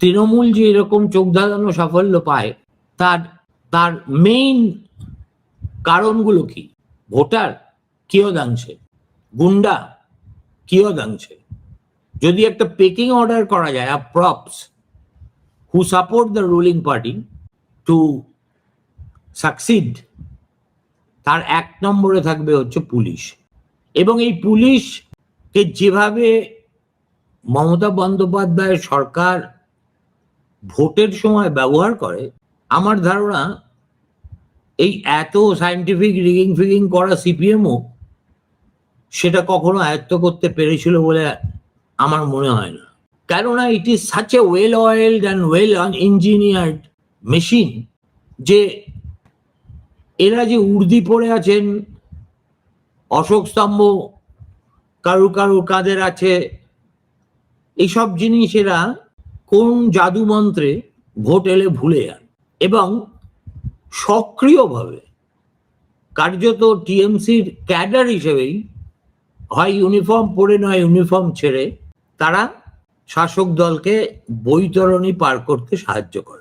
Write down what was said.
তৃণমূল যে এরকম চোখ ধাঁধানো সাফল্য পায়, তার তার মেইন কারণগুলো কি? ভোটার কিয়দাংশে গুন্ডা কিয়দাংশে যদি একটা পেকিং অর্ডার করা যায় আর props who support the ruling party to succeed তার এক নম্বরে থাকবে হচ্ছে পুলিশ। এবং এই পুলিশকে যেভাবে মমতা বন্দ্যোপাধ্যায়ের সরকার ভোটের সময় ব্যবহার করে, আমার ধারণা এই এত সায়েন্টিফিক রিগিং ফিগিং করা সিপিএমও সেটা কখনো আয়ত্ত করতে পেরেছিল বলে আমার মনে হয় না। কেননা it is such a well oiled and well on engineered machine যে এরা যে উর্দি পড়ে আছেন, অশোক স্তম্ভ কারুর কারুর কাদের আছে, এইসব জিনিস এরা কোন জাদু মন্ত্রে ভোট এলে ভুলে যান। এবং সক্রিয়ভাবে কার্যত টিএমসির ক্যাডার হিসেবেই হয় ইউনিফর্ম, পরে নয় ইউনিফর্ম ছেড়ে তারা শাসক দলকে বৈতরণী পার করতে সাহায্য করে।